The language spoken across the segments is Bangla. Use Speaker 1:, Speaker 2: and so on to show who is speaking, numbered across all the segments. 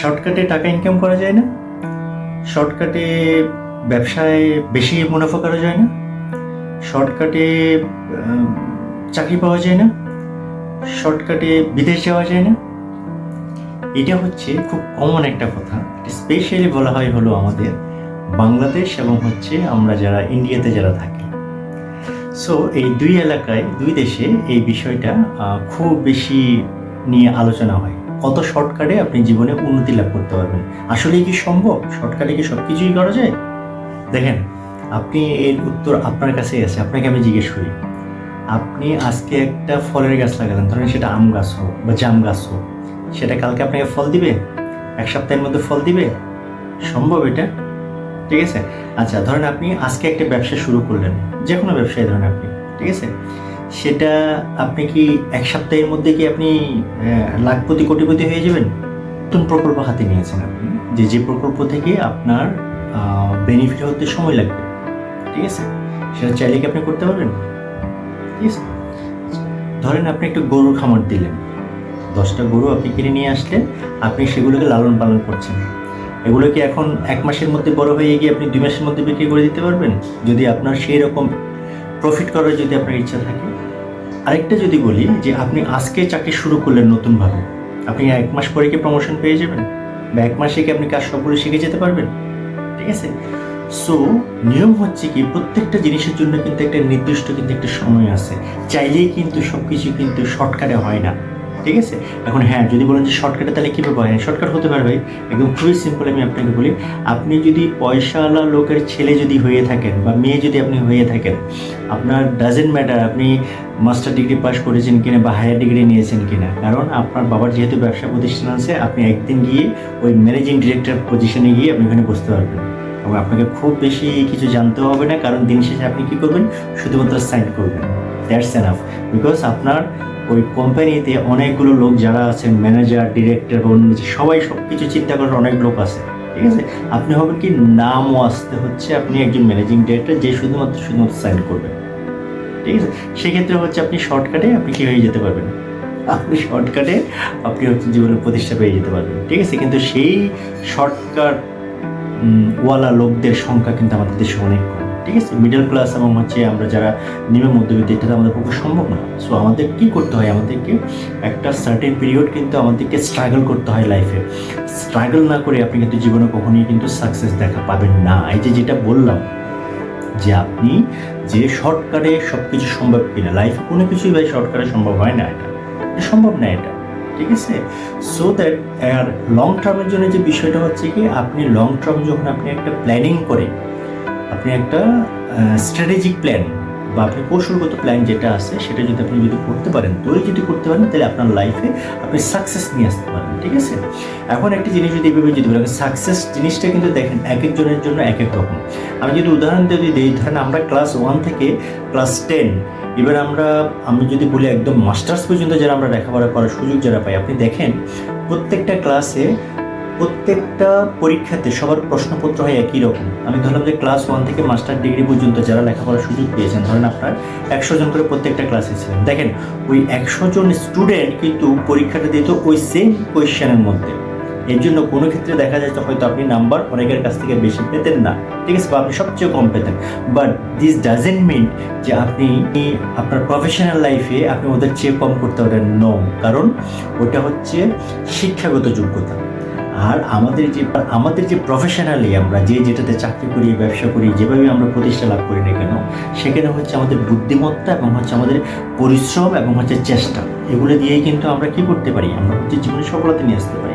Speaker 1: শর্টকাটে টাকা ইনকাম করা যায় না। শর্টকাটে ব্যবসায় বেশি মুনাফা করা যায় না। শর্টকাটে চাকরি পাওয়া যায় না। শর্টকাটে বিদেশ যাওয়া যায় না। এটা হচ্ছে খুব কমন একটা কথা। স্পেশালি বলা হয় হলো আমাদের বাংলাদেশ এবং হচ্ছে আমরা যারা ইন্ডিয়াতে যারা থাকি। সো এই দুই এলাকায়, দুই দেশে এই বিষয়টা খুব বেশি নিয়ে আলোচনা হয়। কত শর্টকাটে আপনি জীবনে উন্নতি লাভ করতে পারবেন। আসলেই কি সম্ভব? শর্টকাটে কি সব কিছুই করা যায়? দেখেন, আপনি এর উত্তর আপনার কাছেই আছে। আপনাকে আমি জিজ্ঞেস করি, আপনি আজকে একটা ফলের গাছ লাগালেন, ধরেন সেটা আম গাছ হোক বা জাম গাছ হোক, সেটা কালকে আপনাকে ফল দিবে? এক সপ্তাহের মধ্যে ফল দিবে? সম্ভব এটা? ঠিক আছে? আচ্ছা ধরেন আপনি আজকে একটা ব্যবসা শুরু করলেন যে কোনো ব্যবসায় ধরেন আপনি, ঠিক আছে? সেটা আপনি কি এক সপ্তাহের মধ্যে কি আপনি লাখপতি, কোটিপতি হয়ে যাবেন? নতুন প্রকল্প হাতে নিয়েছেন আপনি। যে যে প্রকল্প থেকে আপনার বেনিফিট হতে সময় লাগবে। ঠিক আছে? সেটা চাইলে কি আপনি করতে পারবেন? ঠিক আছে? ধরেন আপনি একটু গরুর খামার দিলেন। দশটা গরু আপনি কিনে নিয়ে আসলেন, আপনি সেগুলোকে লালন পালন করছেন। এগুলো কি এখন এক মাসের মধ্যে বড় হয়ে গিয়ে আপনি দুই মাসের মধ্যে বিক্রি করে দিতে পারবেন? যদি আপনার সেই রকম প্রফিট করার যদি আপনার ইচ্ছা থাকে। আরেকটা যদি বলি যে আপনি আজকে চাকরি শুরু করলেন নতুনভাবে, আপনি এক মাস পরে কি প্রমোশন পেয়ে যাবেন? বা এক মাসে কি আপনি কাজ সবগুলো শিখে যেতে পারবেন? ঠিক আছে? সো নিয়ম হচ্ছে কি, প্রত্যেকটা জিনিসের জন্য কিন্তু একটা নির্দিষ্ট কিন্তু একটা সময় আছে। চাইলেই কিন্তু সব কিছু কিন্তু শর্টকাটে হয় না। ঠিক আছে? এখন হ্যাঁ যদি বলেন যে শর্টকাটে তাহলে কীভাবে হয় শর্টকাট হতে পারবে একদম খুবই সিম্পল আমি আপনাকে বলি। আপনি যদি পয়সাওয়ালা লোকের ছেলে যদি হয়ে থাকেন বা মেয়ে যদি আপনি হয়ে থাকেন, আপনার ডাজেন্ট ম্যাটার আপনি মাস্টার ডিগ্রি পাস করেছেন কিনা বা হায়ার ডিগ্রি নিয়েছেন কিনা। কারণ আপনার বাবার যেহেতু ব্যবসা প্রতিষ্ঠান আছে, আপনি একদিন গিয়ে ওই ম্যানেজিং ডিরেক্টর পজিশনে গিয়ে আপনি ওখানে বসতে পারবেন। এবং আপনাকে খুব বেশি কিছু জানতে হবে না, কারণ দিন শেষে আপনি কী করবেন? শুধুমাত্র সাইন করবেন। দ্যাটস এনাফ বিকজ আপনার ওই কোম্পানিতে অনেকগুলো লোক যারা আছেন ম্যানেজার ডিরেক্টর সবাই সব কিছু চিন্তা করার অনেক লোক আছে, ঠিক আছে? আপনি হবেন কি নামও আসতে হচ্ছে, আপনি একজন ম্যানেজিং ডিরেক্টর যে শুধুমাত্র শুধুমাত্র সাইন করবেন ঠিক আছে? সেক্ষেত্রে হচ্ছে আপনি শর্টকাটে আপনি কি হয়ে যেতে পারবেন? আপনি শর্টকাটে আপনি হচ্ছে জীবনের প্রতিষ্ঠা পেয়ে যেতে পারবেন, ঠিক আছে? কিন্তু সেই শর্টকাট ওয়ালা লোকদের সংখ্যা কিন্তু আমাদের দেশে অনেক ঠিক আছে মিডল ক্লাস এবং হচ্ছে আমরা যারা নিম্ন মধ্যবিত্ত, এটা আমাদের পক্ষে সম্ভব না। সো আমাদের কি করতে হয়? আমাদেরকে একটা সার্টেন পিরিয়ড কিন্তু আমাদেরকে স্ট্রাগল করতে হয় লাইফে স্ট্রাগল না করে আপনি কিন্তু জীবনে কখনোই কিন্তু সাকসেস দেখা পাবেন না। এই যে যেটা বললাম, যে আপনি যে শর্টকাটে সব কিছু সম্ভব কিনা লাইফে কোনো কিছুই ভাই শর্টকাটে সম্ভব হয় না এটা। সম্ভব না এটা। ঠিক আছে? সো দ্যাট আর লং টার্মের জন্য যে বিষয়টা হচ্ছে কি, আপনি লং টার্ম যখন আপনি একটা প্ল্যানিং করে আপনি একটা স্ট্র্যাটেজিক প্ল্যান বা আপনি কৌশলগত প্ল্যান যেটা আছে, সেটা যদি আপনি যদি করতে পারেন, তৈরি যদি করতে পারেন, তাহলে আপনার লাইফে আপনি সাকসেস নিয়ে আসতে পারেন, ঠিক আছে? এখন একটি জিনিস যদি এভাবে যদি বলেন সাকসেস জিনিসটা কিন্তু দেখেন এক একজনের জন্য এক এক রকম। আমি যদি উদাহরণ যদি দিই, ধরেন আমরা ক্লাস ওয়ান থেকে ক্লাস টেন এবার আমরা, আমি যদি বলি একদম মাস্টার্স পর্যন্ত যারা আমরা লেখাপড়া করার সুযোগ যারা পাই, আপনি দেখেন প্রত্যেকটা ক্লাসে প্রত্যেকটা পরীক্ষাতে সবার প্রশ্নপত্র হয় একই রকম। আমি ধরলাম যে ক্লাস ওয়ান থেকে মাস্টার ডিগ্রি পর্যন্ত যারা লেখাপড়ার সুযোগ পেয়েছেন, ধরেন আপনার একশো জন করে প্রত্যেকটা ক্লাসে ছিলেন। দেখেন, ওই একশো জন স্টুডেন্ট কিন্তু পরীক্ষাটা দিত ওই সেম কোয়েশ্চেনের মধ্যে। এর জন্য কোনো ক্ষেত্রে দেখা যায় হয়তো আপনি নাম্বার অনেকের কাছ থেকে বেশি পেতেন না। ঠিক আছে, বা আপনি সবচেয়ে কম পেতেন। বাট দিস ডাজেন্ট মিন যে আপনি আপনার প্রফেশনাল লাইফে আপনি ওদের চেয়ে কম করতে পারেন নো কারণ ওটা হচ্ছে শিক্ষাগত যোগ্যতা। আর আমাদের যে আমাদের যে প্রফেশনালি আমরা যে যেটাতে চাকরি করি, ব্যবসা করি, যেভাবে আমরা প্রতিষ্ঠা লাভ করি না কেন, সেখানে হচ্ছে আমাদের বুদ্ধিমত্তা এবং হচ্ছে আমাদের পরিশ্রম এবং হচ্ছে চেষ্টা, এগুলো দিয়েই কিন্তু আমরা কি করতে পারি? আমরা হচ্ছে জীবনে সফলতা নিয়ে আসতে পারি।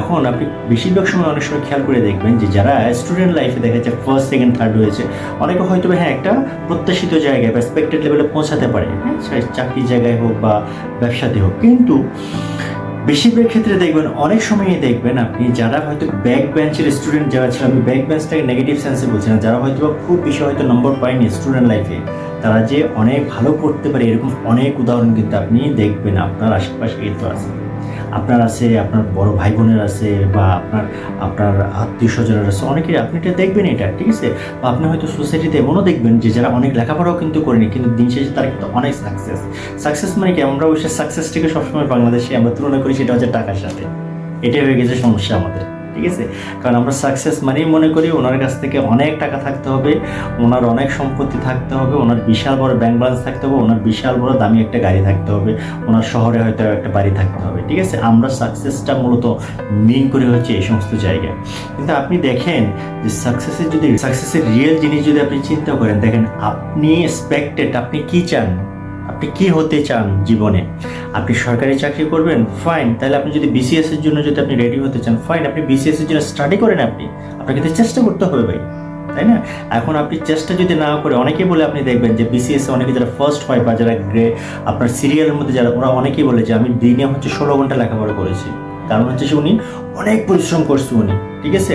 Speaker 1: এখন আপনি বেশিরভাগ সময় অনেক সময় খেয়াল করে দেখবেন যে, যারা স্টুডেন্ট লাইফে দেখা যাচ্ছে ফার্স্ট সেকেন্ড থার্ড হয়েছে, অনেকে হয়তো হ্যাঁ একটা প্রত্যাশিত জায়গায় বা এক্সপেক্টেড লেভেলে পৌঁছাতে পারে। হ্যাঁ চাকরির জায়গায় হোক বা ব্যবসাতে হোক। কিন্তু বেশিরভাগ ক্ষেত্রে দেখবেন, অনেক সময়ই দেখবেন আপনি যারা হয়তো ব্যাক বেঞ্চের স্টুডেন্ট যারা ছিল, আমি ব্যাক বেঞ্চটাকে নেগেটিভ সেন্সে বলছি না, যারা হয়তো খুব বেশি হয়তো নম্বর পায়নি স্টুডেন্ট লাইফে তারা যে অনেক ভালো করতে পারে, এরকম অনেক উদাহরণ কিন্তু আপনি দেখবেন আপনার আশেপাশে কিন্তু আছে। আপনার আছে, আপনার বড় ভাই বোনের আছে বা আপনার আপনার আত্মীয় স্বজনের আছে অনেকের আপনি এটা দেখবেন এটা, ঠিক আছে? বা আপনি হয়তো সোসাইটিতে এমনও দেখবেন যে যারা অনেক লেখাপড়াও কিন্তু করেনি, কিন্তু দিন শেষে তার কিন্তু অনেক সাকসেস সাকসেস মানে কি? আমরা ওই সাকসেসটিকে সবসময় বাংলাদেশে আমরা তুলনা করি সেটা হচ্ছে টাকার সাথে। এটাই হয়ে গেছে সমস্যা আমাদের। ঠিক আছে? কারণ আমরা সাকসেস মানেই মনে করি ওনার কাছ থেকে অনেক টাকা থাকতে হবে, ওনার অনেক সম্পত্তি থাকতে হবে, ওনার বিশাল বড় ব্যাংক ব্যালেন্স থাকতে হবে, ওনার বিশাল বড় দামি একটা গাড়ি থাকতে হবে, ওনার শহরে হয়তো একটা বাড়ি থাকতে হবে, ঠিক আছে? আমরা সাকসেসটা মূলত মিন করে হচ্ছে এই সমস্ত জায়গায়। কিন্তু আপনি দেখেন যে সাকসেসের যদি সাকসেসের রিয়েল জিনিস যদি আপনি চিন্তা করেন, দেখেন আপনি এক্সপেক্টেড আপনি কি চান? আপনি কি হতে চান জীবনে? আপনি সরকারি চাকরি করবেন ফাইন তাহলে আপনি যদি বিসিএস এর জন্য যদি আপনি রেডি হতে চান ফাইন আপনি বিসিএস এর জন্য স্টাডি করেন আপনি। আপনাকে তো চেষ্টা করতে হবে ভাই, তাই না? এখন আপনি চেষ্টা যদি না করে, অনেকেই বলে আপনি দেখবেন যে বিসিএস অনেকে যারা ফার্স্ট হয় বা যারা গ্রে আপনার সিরিয়ালের মধ্যে যারা, ওরা অনেকেই বলে যে আমি দিনে হচ্ছে ষোলো ঘণ্টা লেখাপড়া করেছি। কারণ হচ্ছে সে উনি অনেক পরিশ্রম করছে উনি, ঠিক আছে?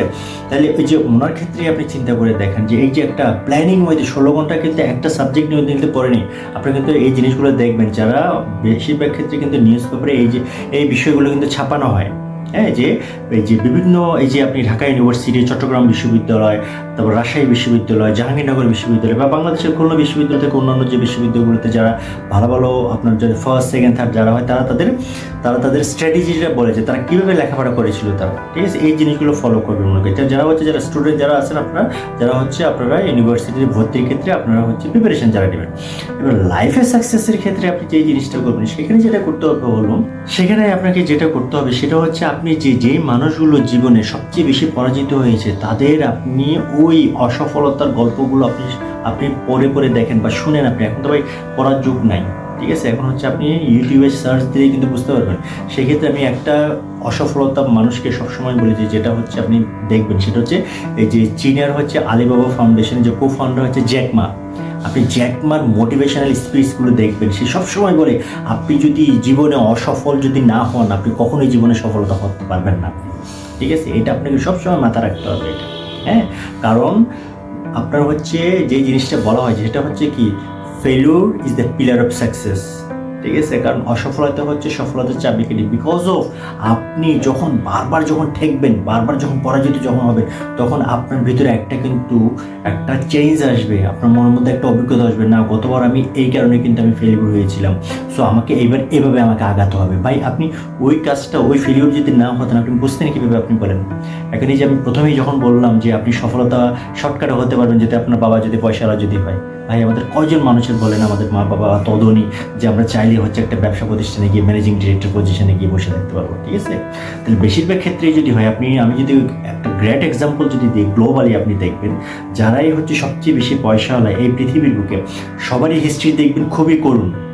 Speaker 1: তাহলে ওই যে ওনার ক্ষেত্রে আপনি চিন্তা করে দেখেন যে এই যে একটা প্ল্যানিং ওই যে ষোলো ঘণ্টা কিন্তু একটা সাবজেক্ট নিয়ে কিন্তু পড়েনি। আপনি কিন্তু এই জিনিসগুলো দেখবেন, যারা বেশিরভাগ ক্ষেত্রে কিন্তু নিউজ পেপারে এই যে, এই বিষয়গুলো কিন্তু ছাপানো হয়। হ্যাঁ যে এই যে বিভিন্ন, এই যে আপনি ঢাকা ইউনিভার্সিটি চট্টগ্রাম বিশ্ববিদ্যালয় তারপর রাজশাহী বিশ্ববিদ্যালয়, জাহাঙ্গীরনগর বিশ্ববিদ্যালয় বা বাংলাদেশের খুলনা বিশ্ববিদ্যালয় থেকে অন্যান্য যে বিশ্ববিদ্যালয়গুলোতে যারা ভালো ভালো আপনার যদি ফার্স্ট সেকেন্ড থার্ড যারা হয়, তারা তাদের তারা তাদের স্ট্র্যাটেজিটা বলে যে তারা কীভাবে লেখাপড়া করেছিল তারা। ঠিক আছে? এই জিনিসগুলো ফলো করবেন মনে করি। যারা হচ্ছে, যারা স্টুডেন্ট যারা আছেন আপনারা, যারা হচ্ছে আপনারা ইউনিভার্সিটির ভর্তির ক্ষেত্রে আপনারা হচ্ছে প্রিপারেশন যারা নেবেন। এবার লাইফে সাকসেসের ক্ষেত্রে আপনি যে জিনিসটা করবেন সেখানে যেটা করতে হবে হলো সেখানে আপনাকে যেটা করতে হবে সেটা হচ্ছে আপনি যে যেই মানুষগুলো জীবনে সবচেয়ে বেশি পরাজিত হয়েছে, তাদের আপনি ওই অসফলতার গল্পগুলো আপনি আপনি পরে পরে দেখেন বা শুনেন আপনি। এখন তো ভাই পড়ার যুগ নাই, ঠিক আছে? এখন হচ্ছে আপনি ইউটিউবে সার্চ দিয়ে কিন্তু বুঝতে পারবেন। সেক্ষেত্রে আমি একটা অসফলতা মানুষকে সবসময় বলি যে, যেটা হচ্ছে আপনি দেখবেন, সেটা হচ্ছে এই যে চীনের হচ্ছে আলিবাবা ফাউন্ডেশন যে কো ফাউন্ডার হচ্ছে জ্যাকমা আপনি জ্যাকমার মোটিভেশনাল স্পিচগুলো দেখবেন, সে সবসময় বলে, আপনি যদি জীবনে অসফল যদি না হন, আপনি কখনোই জীবনে সফলতা হতে পারবেন না। ঠিক আছে? এটা আপনাকে সবসময় মাথা রাখতে হবে এটা। হ্যাঁ কারণ আপনার হচ্ছে যে জিনিসটা বলা হয় যেটা হচ্ছে কি failure is the pillar of success ঠিক আছে কারণ অসফলতা হচ্ছে সফলতার চাবিকাঠি বিকজ অফ আপনি যখন বারবার যখন ঠেকবেন, বারবার যখন পরাজিত যখন হবে, তখন আপনার ভিতরে একটা কিন্তু একটা চেঞ্জ আসবে, আপনার মনের মধ্যে একটা অভিজ্ঞতা আসবে, না, গতবার আমি এই কারণে কিন্তু আমি ফেলিউর হয়েছিলাম। সো আমাকে এইবার এভাবে আমাকে আগাতে হবে। ভাই, আপনি ওই কাজটা, ওই ফেলিউর যদি না হতেন, আপনি বুঝতেন কীভাবে আপনি বলেন? এখানে যে আমি প্রথমেই যখন বললাম যে আপনি সফলতা শর্টকাটে হতে পারবেন, যদি আপনার বাবা যদি পয়সাওয়ালা যদি হয় ভাই আমাদের কয়জন মানুষের বলেন আমাদের মা বাবা তদনি যে আমরা চাইলে হচ্ছে একটা ব্যবসা প্রতিষ্ঠানে গিয়ে ম্যানেজিং ডিরেক্টর পজিশনে গিয়ে বসে থাকতে পারব, ঠিক আছে? তাহলে বেশিরভাগ ক্ষেত্রেই যদি হয়, আপনি, আমি যদি একটা গ্রেট এক্সাম্পল যদি দিই গ্লোবালি আপনি দেখবেন, যারাই হচ্ছে সবচেয়ে বেশি পয়সাওয়ালা এই পৃথিবীর বুকে, সবারই হিস্ট্রি দেখবেন খুবই করুণ।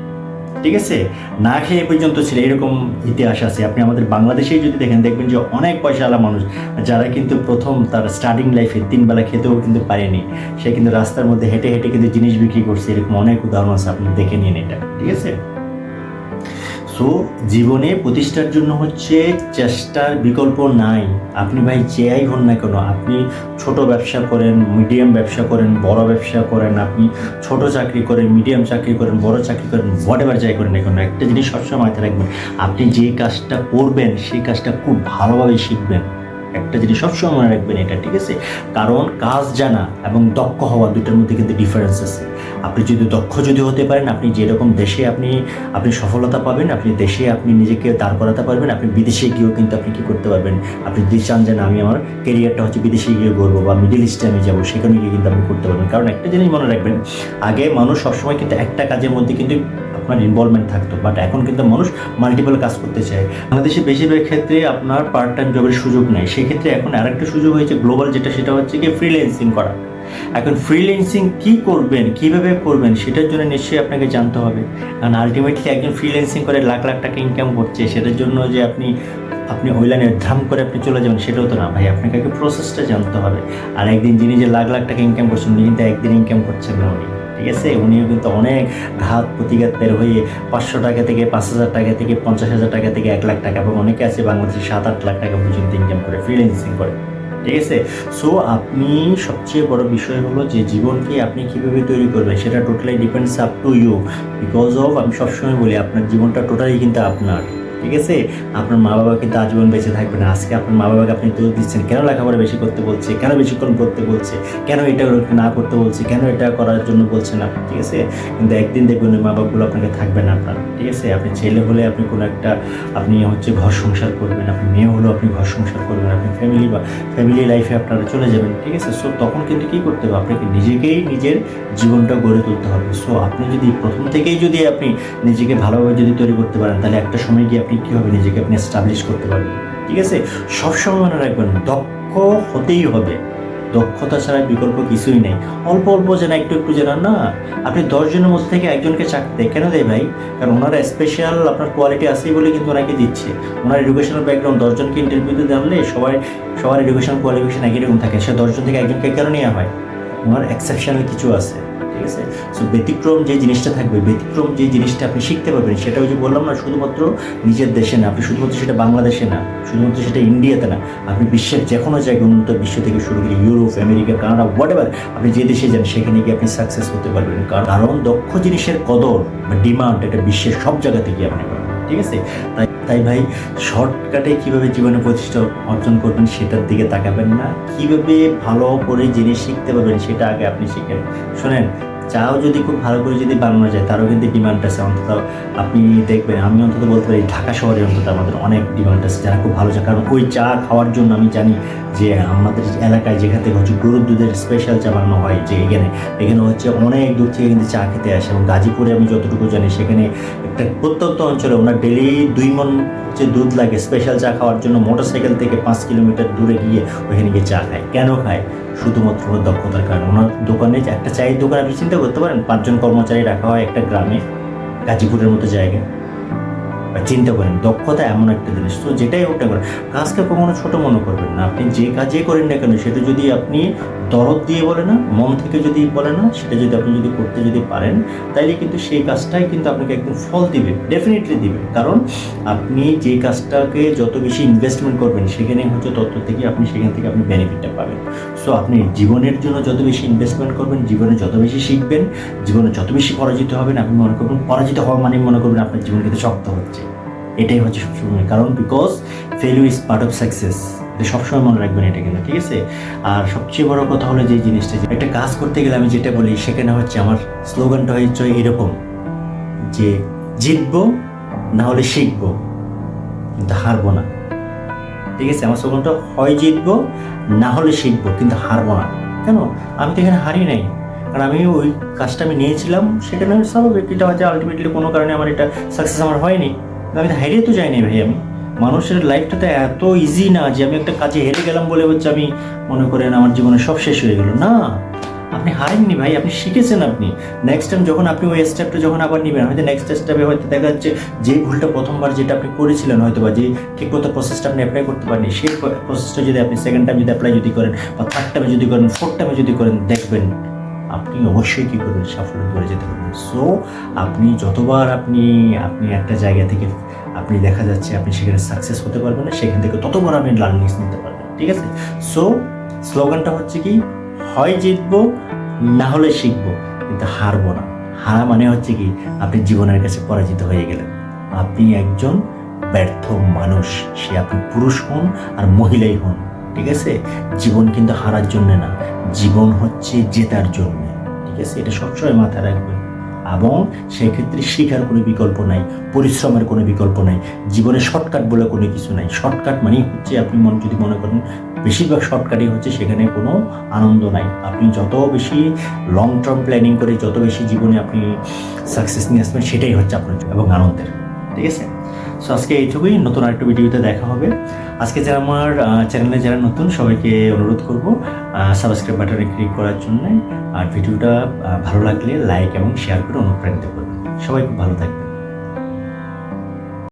Speaker 1: ঠিক আছে? না খেয়ে পর্যন্ত ছিল, এরকম ইতিহাস আছে। আপনি আমাদের বাংলাদেশেই যদি দেখেন, দেখবেন যে অনেক পয়সাওয়ালা মানুষ, যারা কিন্তু প্রথম তার স্টার্টিং লাইফে তিনবেলা খেতেও কিন্তু পারেনি। সে কিন্তু রাস্তার মধ্যে হেঁটে হেঁটে কিন্তু জিনিস বিক্রি করছে, এরকম অনেক উদাহরণ আছে, আপনি দেখে নিন এটা। ঠিক আছে? সো জীবনে প্রতিষ্ঠার জন্য হচ্ছে চেষ্টার বিকল্প নাই। আপনি ভাই চেয়াই হন না কেন, আপনি ছোট ব্যবসা করেন মিডিয়াম ব্যবসা করেন, বড় ব্যবসা করেন, আপনি ছোট চাকরি করেন মিডিয়াম চাকরি করেন, বড় চাকরি করেন হোয়াট এভার যাই করেন না কেন, একটা জিনিস সবসময় মাথায় রাখবেন, আপনি যে কাজটা করবেন, সেই কাজটা খুব ভালোভাবে শিখবেন। একটা জিনিস সবসময় মনে রাখবেন এটা, ঠিক আছে? কারণ কাজ জানা এবং দক্ষ হওয়া দুটার মধ্যে কিন্তু ডিফারেন্স আছে। আপনি যদি দক্ষ যদি হতে পারেন, আপনি যেরকম দেশে আপনি আপনি সফলতা পাবেন, আপনি দেশে আপনি নিজেকে দাঁড় করাতে পারবেন, আপনি বিদেশে গিয়েও কিন্তু আপনি কী করতে পারবেন? আপনি যদি চান যে আমি আমার কেরিয়ারটা হচ্ছে বিদেশে গিয়ে করব বা মিডিল ইস্টে আমি যাব, সেখানে গিয়ে কিন্তু আপনি করতে পারবেন। কারণ একটা জিনিস মনে রাখবেন, আগে মানুষ সবসময় কিন্তু একটা কাজের মধ্যে কিন্তু আপনার ইনভলভমেন্ট থাকতো। বাট এখন কিন্তু মানুষ মাল্টিপল কাজ করতে চায়। বাংলাদেশে বেশিরভাগ ক্ষেত্রে আপনার পার্ট টাইম জবের সুযোগ নেই। সেক্ষেত্রে এখন আরেকটা সুযোগ হয়েছে গ্লোবাল যেটা, সেটা হচ্ছে কি ফ্রিল্যান্সিং করা। এখন ফ্রিল্যান্সিং কি করবেন, কীভাবে করবেন, সেটার জন্য নিশ্চয়ই আপনাকে জানতে হবে। কারণ আলটিমেটলি একজন ফ্রিল্যান্সিং করে লাখ লাখ টাকা ইনকাম করছে। সেটার জন্য যে আপনি আপনি ওই লাইনে ধাম করে আপনি চলে যাবেন, সেটাও তো না। ভাই, আপনাকে আগে প্রসেসটা জানতে হবে। আর একদিন যিনি যে লাখ লাখ টাকা ইনকাম করছেন, উনি কিন্তু একদিন ইনকাম করছেন না উনি। ঠিক আছে উনিও কিন্তু অনেক ঘাত প্রতিঘাত বের হয়ে পাঁচশো টাকা থেকে, পাঁচ হাজার টাকা থেকে, পঞ্চাশ হাজার টাকা থেকে এক লাখ টাকা এবং অনেকে আছে বাংলাদেশে সাত আট লাখ টাকা পর্যন্ত ইনকাম করে ফ্রিল্যান্সিং করে। ঠিক আছে? সো আপনি সবচেয়ে বড় বিষয় হলো যে জীবনকে আপনি কীভাবে তৈরি করবেন, সেটা totally depends up to you because of আমি সবসময় বলি, আপনার জীবনটা টোটালি কিন্তু আপনার। ঠিক আছে? আপনার মা বাবা কিন্তু আজীবন বেঁচে থাকবে না। আজকে আপনার মা বাবাকে আপনি দোষ দিচ্ছেন। কেন লেখাপড়া বেশি করতে বলছে? কেন বেশিক্ষণ করতে বলছে? কেন এটা না করতে বলছে? কেন এটা করার জন্য বলছেন আপনি ঠিক আছে? কিন্তু একদিন দেখবেন মা বাবাগুলো আপনাকে থাকবে না আপনার। ঠিক আছে? আপনি ছেলে হলে আপনি কোনো একটা, আপনি হচ্ছে ঘর সংসার করবেন। আপনি মেয়ে হলেও আপনি ঘর সংসার করবেন। আপনি ফ্যামিলি বা ফ্যামিলি লাইফে আপনারা চলে যাবেন। ঠিক আছে? সো তখন কিন্তু কী করতে হবে? আপনাকে নিজেকেই নিজের জীবনটা গড়ে তুলতে হবে। সো আপনি যদি প্রথম থেকেই যদি আপনি নিজেকে ভালোভাবে যদি তৈরি করতে পারেন, তাহলে একটা সময় গিয়ে আপনি কী হবে নিজেকে আপনি এস্টাবলিশ করতে পারবেন? ঠিক আছে? সবসময় মনে রাখবেন, দক্ষ হতেই হবে। দক্ষতা ছাড়া বিকল্প কিছুই নেই। অল্প অল্প জানা একটু একটু জানা না, আপনি দশজনের মধ্যে থেকে একজনকে চাকরি কেন দেয় ভাই? কারণ ওনারা স্পেশাল আপনার কোয়ালিটি আছে বলে কিন্তু ওনাকে দিচ্ছে। ওনার এডুকেশনাল ব্যাকগ্রাউন্ড দশজনকে ইন্টারভিউতে জানলে সবাই, সবার এডুকেশন কোয়ালিফিকেশন একই রকম থাকে। সে দশজন থেকে একজনকে কেন নেওয়া হয়? ওনার এক্সেপশনাল কিছু আছে। ঠিক আছে? সো ব্যতিক্রম যে জিনিসটা থাকবে, ব্যতিক্রম যে জিনিসটা আপনি শিখতে পারবেন, সেটা ওই যে বললাম না, শুধুমাত্র নিজের দেশে না, আপনি শুধুমাত্র সেটা বাংলাদেশে না, শুধুমাত্র সেটা ইন্ডিয়াতে না, আপনি বিশ্বের যে কোনো জায়গায় উন্নত বিশ্ব থেকে শুরু করে Europe, America, Canada whatever আপনি যে দেশে যান, সেখানে গিয়ে আপনি সাকসেস হতে পারবেন। কারণ দক্ষ জিনিসের কদর বা ডিমান্ড এটা বিশ্বের সব জায়গা থেকে আপনি পাবেন। ঠিক আছে? তাই তাই ভাই শর্টকাটে কীভাবে জীবনে প্রতিষ্ঠা অর্জন করবেন সেটার দিকে তাকাবেন না। কীভাবে ভালো করে জিনিস শিখতে পারবেন সেটা আগে আপনি শিখেন। শোনেন চাও যদি খুব ভালো করে যদি বানানো যায়, তারও কিন্তু ডিমান্ড আছে। অন্তত আপনি দেখবেন, আমি অন্তত বলতে পারি, ঢাকা শহরে অন্তত আমাদের অনেক ডিমান্ড আছে, যারা খুব ভালো চা কারণ ওই চা খাওয়ার জন্য আমি জানি যে আমাদের এলাকায় যেখান থেকে হচ্ছে গরুর দুধের স্পেশাল চা বানানো হয়, যে এখানে এখানে হচ্ছে অনেক দূর থেকে কিন্তু চা খেতে আসে এবং গাজীপুরে আমি যতটুকু জানি, সেখানে একটা প্রত্যন্ত অঞ্চলে ওনার ডেলি দুই মন যে দুধ লাগে স্পেশাল চা খাওয়ার জন্য মোটরসাইকেল থেকে পাঁচ কিলোমিটার দূরে গিয়ে ওখানে গিয়ে চা খায়। কেন খায়? শুধুমাত্র ওনার দক্ষতার কারণে। ওনার দোকানে একটা চায়ের দোকান আপনি চিন্তা করতে পারেন, পাঁচজন কর্মচারী রাখা হয় একটা গ্রামে, গাজীপুরের মতো জায়গায়। বা চিন্তা করেন, দক্ষতা এমন একটা জিনিস। তো যেটাই হোক না করেন কাজকে কখনো ছোট মনে করবেন না। আপনি যে কাজে করেন না কেন, সেটা যদি আপনি দরদ দিয়ে বলে না, মন থেকে যদি বলে না, সেটা যদি আপনি যদি করতে যদি পারেন, তাইলে কিন্তু সেই কাজটাই কিন্তু আপনাকে একদম ফল দিবে ডেফিনেটলি দিবে। কারণ আপনি যে কাজটাকে যত বেশি ইনভেস্টমেন্ট করবেন, সেখানে হচ্ছে তত থেকে আপনি সেখান থেকে আপনি বেনিফিটটা পাবেন। সো আপনি জীবনের জন্য যত বেশি ইনভেস্টমেন্ট করবেন, জীবনে যত বেশি শিখবেন, জীবনে যত বেশি পরাজিত হবেন, আপনি মনে করবেন, পরাজিত হওয়া মানে মনে করবেন আপনার জীবন কিন্তু শক্ত হচ্ছে। এটাই হচ্ছে সবসময়। কারণ because failure is part of success এটা সবসময় মনে রাখবেন এটা কিন্তু, ঠিক আছে? আর সবচেয়ে বড় কথা হলো যে জিনিসটা যে একটা কাজ করতে গেলে আমি যেটা বলি, সেখানে হচ্ছে আমার স্লোগানটা হচ্ছে এরকম, যে জিতবো, না হলে শিখব। কিন্তু হারবো না। ঠিক আছে? আমার স্লোগানটা হয় জিতবো, না হলে শিখব, কিন্তু হারবো না। কেন? আমি তো এখানে হারি নাই। কারণ আমি ওই কাজটা আমি নিয়েছিলাম সেখানে স্বাভাবিক এটা হচ্ছে আলটিমেটলি কোনো কারণে আমার এটা সাকসেস আমার হয়নি। আমি তো হারিয়ে তো যাইনি ভাই আমি। মানুষের লাইফটা তো এত ইজি না যে আমি একটা কাজে হেরে গেলাম বলে হচ্ছে আমি মনে করেন আমার জীবনে সব শেষ হয়ে গেল। না, আপনি হারেননি ভাই, আপনি শিখেছেন আপনি। নেক্সট টাইম যখন আপনি ওই স্টেপটা যখন আবার নেবেন, হয়তো নেক্সট স্টেপে হয়তো দেখা যাচ্ছে যে ভুলটা প্রথমবার যেটা আপনি করেছিলেন হয়তো বা যে ঠিক মতো প্রসেসটা আপনি অ্যাপ্লাই করতে পারেননি, সেই প্রসেসটা যদি আপনি সেকেন্ড টাইম যদি অ্যাপ্লাই যদি করেন, বা থার্ড টাইমে যদি করেন ফোর্থ টাইমে যদি করেন, দেখবেন আপনি অবশ্যই কী করবেন? সাফল্য করে যেতে পারবেন সো আপনি যতবার আপনি আপনি একটা জায়গা থেকে আপনি দেখা যাচ্ছে আপনি সেখানে সাকসেস হতে পারবেন না, সেখান থেকে ততবার আপনি লার্নিংস নিতে পারবেন, ঠিক আছে? সো স্লোগানটা হচ্ছে কি? হয় জিতবো, না হলে শিখব, কিন্তু হারবো না। হারা মানে হচ্ছে কি? আপনি জীবনের কাছে পরাজিত হয়ে গেলেন। আপনি একজন ব্যর্থ মানুষ, সে আপনি পুরুষ হন আর মহিলাই হন। ঠিক আছে? জীবন কিন্তু হারার জন্য না। জীবন হচ্ছে জেতার জন্য। ঠিক আছে? এটা সবসময় মাথায় রাখবেন। এবং সেক্ষেত্রে শেখার কোনো বিকল্প নাই, পরিশ্রমের কোনো বিকল্প নাই, জীবনে শর্টকাট বলে কোনো কিছু নাই। শর্টকাট মানেই হচ্ছে আপনি মন যদি মনে করেন, বেশিরভাগ শর্টকাটই হচ্ছে সেখানে কোনো আনন্দ নাই। আপনি যত বেশি লং টার্ম প্ল্যানিং করে, যত বেশি জীবনে আপনি সাকসেস নিয়ে আসবেন, সেটাই হচ্ছে আপনার এবং আনন্দের। ঠিক আছে? সো আজকে এইটুকুই। নতুন আরেকটা ভিডিওতে দেখা হবে। আজকে যারা আমার চ্যানেলে যারা নতুন, সবাইকে অনুরোধ করব সাবস্ক্রাইব বাটনে ক্লিক করার জন্য। আর ভিডিওটা ভালো লাগলে লাইক এবং শেয়ার করে অনুপ্রাণিত করবেন। সবাই খুব ভালো থাকবেন।